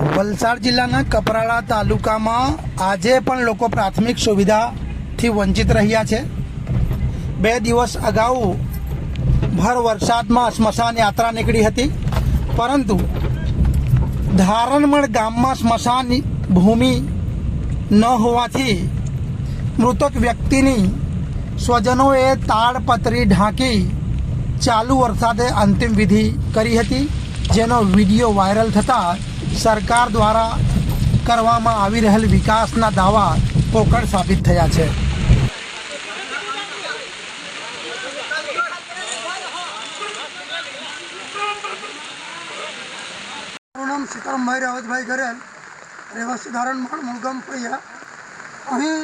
વલસાડ જિલ્લાના કપરાડા તાલુકામાં આજે પણ લોકો પ્રાથમિક સુવિધાથી વંચિત રહ્યા છે. બે દિવસ અગાઉ ભર વરસાદમાં સ્મશાન યાત્રા નીકળી હતી. પરંતુ ધારણમળ ગામમાં સ્મશાન ભૂમિ ન હોવાથી મૃતક વ્યક્તિની સ્વજનોએ તાડપત્રી ઢાંકી ચાલુ વરસાદે અંતિમ વિધિ કરી હતી, જેનો વીડિયો વાયરલ થતાં સરકાર દ્વારા કરવામાં આવી રહેલ વિકાસના દાવા પોકળ સાબિત થયા છે. નામ સીતારામભાઈ રાવતભાઈ ગરેલ, રહેવાસી ધારણમાળ મુળગામ પૈયા અહીં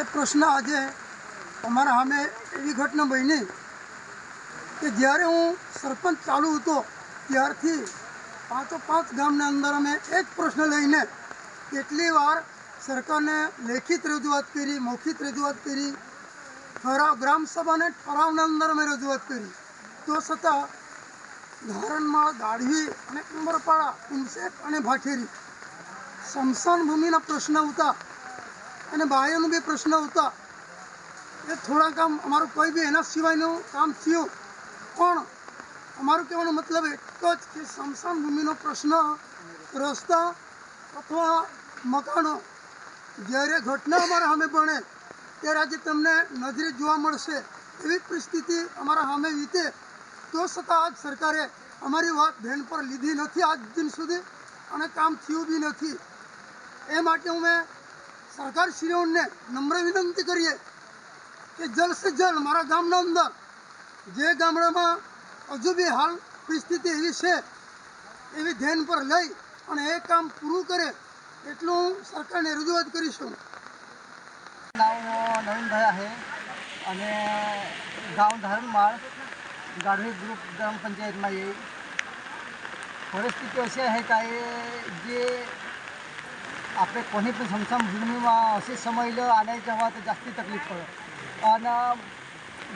એ પ્રશ્ન આજે અમારા સામે એવી ઘટના બની કે જ્યારે હું સરપંચ ચાલુ હતો, ત્યારથી પાંચો પાંચ ગામના અંદર અમે એક પ્રશ્ન લઈને કેટલી વાર સરકારને લેખિત રજૂઆત કરી મૌખિત રજૂઆત કરી, ઠરાવ ગ્રામસભાને ઠરાવના અંદર અમે રજૂઆત કરી. તો છતાં ધારણમાં ગાઢવી અને ઉમરપાડા ઉમસેક અને ભાઠેરી સ્મશાન ભૂમિના પ્રશ્ન હતા અને બાયોનું બી પ્રશ્ન હતા. એ થોડા કામ અમારું કોઈ બી એના સિવાયનું કામ થયું. અમારું કહેવાનો મતલબ એક જ કે સ્મશાન ભૂમિનો પ્રશ્ન, રસ્તા અથવા મકાનો, જ્યારે ઘટના અમારા સામે બને, ત્યારે આજે તમને નજરે જોવા મળશે એવી પરિસ્થિતિ અમારા સામે વીતે. તો છતાં આજ સરકારે અમારી વાત ધ્યાન પર લીધી નથી આજ દિન સુધી અને કામ થયું બી નથી. એ માટે અમે સરકારશ્રીઓને નમ્ર વિનંતી કરીએ કે જલ્દ સે જલ્દ મારા ગામના અંદર, જે ગામડામાં હજુ બી હાલ પરિસ્થિતિ એવી છે, એવી ધ્યાન પર લઈ અને એ કામ પૂરું કરે એટલું હું સરકારને રજૂઆત કરીશું નામ નવીન થયા છે અને ગામ ધરણમાળ ગાઢવી ગ્રુપ ગ્રામ પંચાયતમાં એ. પરિસ્થિતિ છે હે કાંઈ જે આપણે કોની પણ સમસમ ભૂમિમાં હશે સમય લો, આને જવા તો જાસ્તી તકલીફ પડે. અને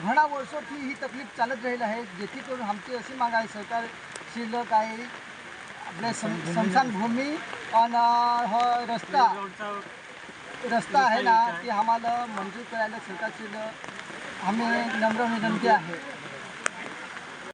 ઘણા વર્ષોથી ही તકલીફ ચાલત રહેલ आहे જેથી करून आमची अशी माग आहे सरकार शिल्लक आहे आपले सम स्मशान भूमी आणि हा रस्ता रस्ता आहे ना ती आम्हाला मंजूर करायला सरकारची आम्ही नम्र विनंती आहे